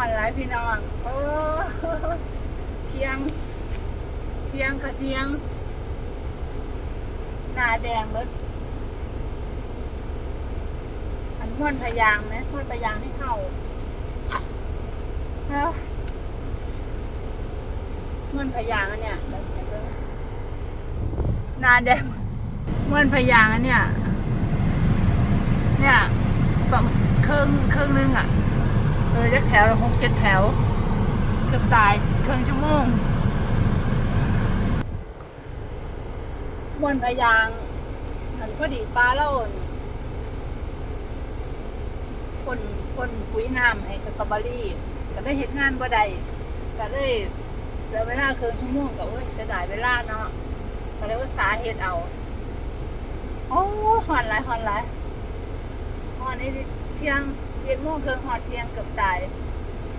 อนหลายพี่น้องโอ้เที่ยง เที่ยงค่ะเที่ยง หน้าแดงเลยอันม้วนพยางไหมม้วนพยางให้เข้าแล้วม้วนพยางอันเนี่ยหน้าแดงม้วนพยางอันเนี่ย เนี่ยประมาณครึ่งครึ่งนึงอะ ออจะแถวหกเจ็ดแถว เกือบตายครึ่งชั่วโมงมวนพยางหันพอดีปลาเล่นคนคนปุ๋ยน้ำให้สตรอเบอรี่ก็ได้เห็นงานบ่ได้ก็ได้เหลือเวลาครึ่งชั่วโมงก็โอ้ยเสียดายเวลาเนาะก็เลยว่าสาเหตุเอาโอ้หอนหลายหอนหลายหอนนี่เที่ยง เชียนโมงเคืองหอนเที่ยงเกือบตาย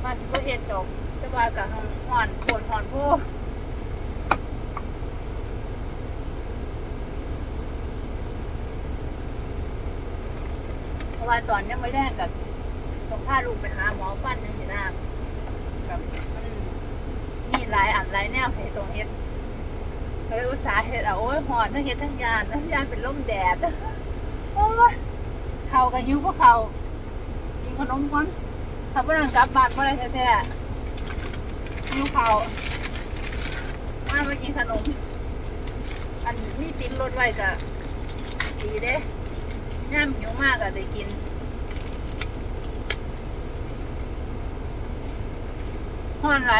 มาสิบเฮ็ดดอกแต่ว่ากับหอนปวดหอนโพเพราะว่าตอนยังไม่แรกกับต้องพาลูกไปหาหมอฟันนี่สินะแบบมันมีหลายอันหลายแนวให้ตรงเฮ็ดก็เลยอุตส่าห์เฮ็ดเอาโอ้ยหอนทั้งเฮ็ดทั้งยานทั้งยานเป็นลมแดดโอ้ยเขากันยุ่งพวกเขา ขนมก่อนถ้าเพื่อนกลับบ้านเมื่อไรแท้ๆยุ่งเขามาไปกินขนม อันนี้ติดรถไว้ก็ดีเด้ย่ามหิวมากอะได้กินห้อนไร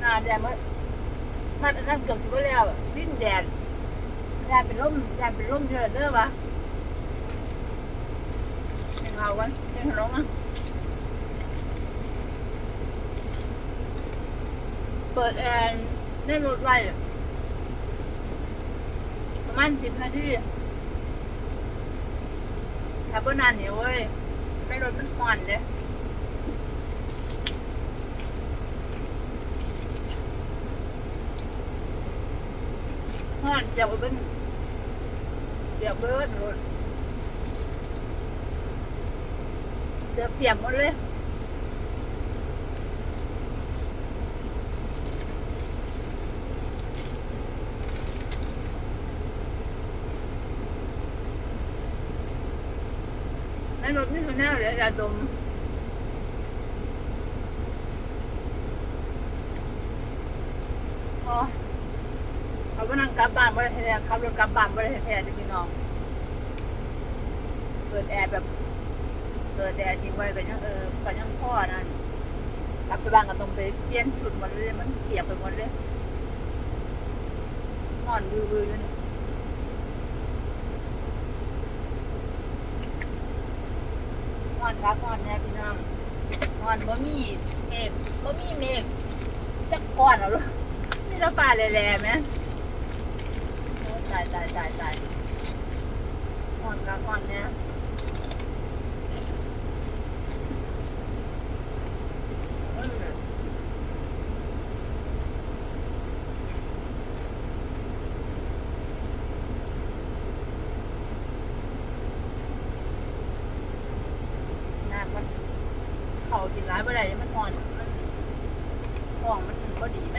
หนาแดดมันมันนนั้นเกือบสิบแล้วดิ้นแดดยายเป็นร่มยายเป็นร่มเยอะเด้อวะ เห็นเอาวันเห็นขนมอะเปิดแอร์ได้รถไว้ประมาณสิบนาทีถ้าเพิ่นานเนี่ยเว้ย ไม่รถมันควันเด้ควันเดี๋ยวไปเบิ่งเดี๋ยวเบิดรถ เสือเปียกหมดเลยในรถนี่คือแน่เลยยาดมอ๋อเขาไปนั่งกลับบ้านบ่ได้แท้ๆขับรถกลับบ้านบ่ได้แท้ๆเด้อพี่น้อง เปิดแอร์แบบ เปิดแอร์ทิ้งไว้ก็ยังเออก็ยังพ่อนั่นกลับไปบ้านก็ต้องไปเปลี่ยนชุดหมดเลยมันเปียกไปหมดเลยนอนวือๆอยู่นี่นอนพักนอนแน่พี่น้องนอนบ่มีเมฆบ่มีเมฆจักก้อนเอาลูกนี่ละป่าแหล่ๆไหมโอ้ตายตายตายตายนอนพักนอนเนี่ยำมัน เขากินร้ายบ่ได้นี่มันอ่อนมันท้องมันก็ดีไหม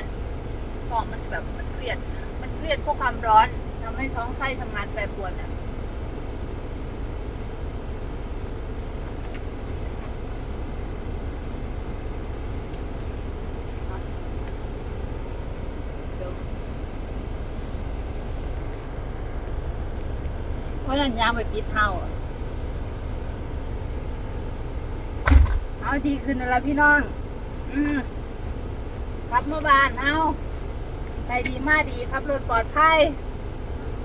ท้องมันแบบมันเครียด มันเครียดเพราะความร้อนทำให้ท้องไส้ทำงานแปรปรวนอะเดี๋ยวว่านันยางไปปิดเท้าอะ เอาดีขึ้นแล้วพี่น้อง อืมกลับมาบ้านเอาใจดีมากดีครับรถปลอดภัย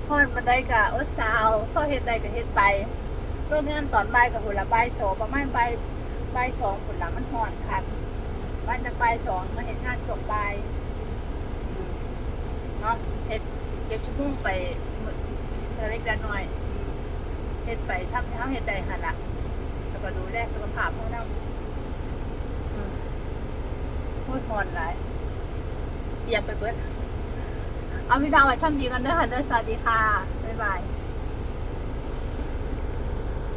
พอนบันไดกะอดสาวพ่อเฮ็ดใดก็เฮ็ดไปเรื่องงานตอนบ่ายกับหุ่นละบ่ายสองประมาณบ่ายบ่ายสองหุ่นละมันห่อนครับบ้านจะบ่ายสองมาเห็นงานช่วงบ่ายเนาะเฮ็ดเก็บชั่วโมงไปเชเล็กด้านน้อยเฮ็ดไปทำทำเฮ็ดใดหันละแล้วก็ดูแลสุขภาพของเรา พูดหอนไรอยเปียกไปเบิดเอาพี่ดาวไว้ซ้ำดีกันเด้อค่ะเด้อสวัสดีค่ะ บ๊ายบาย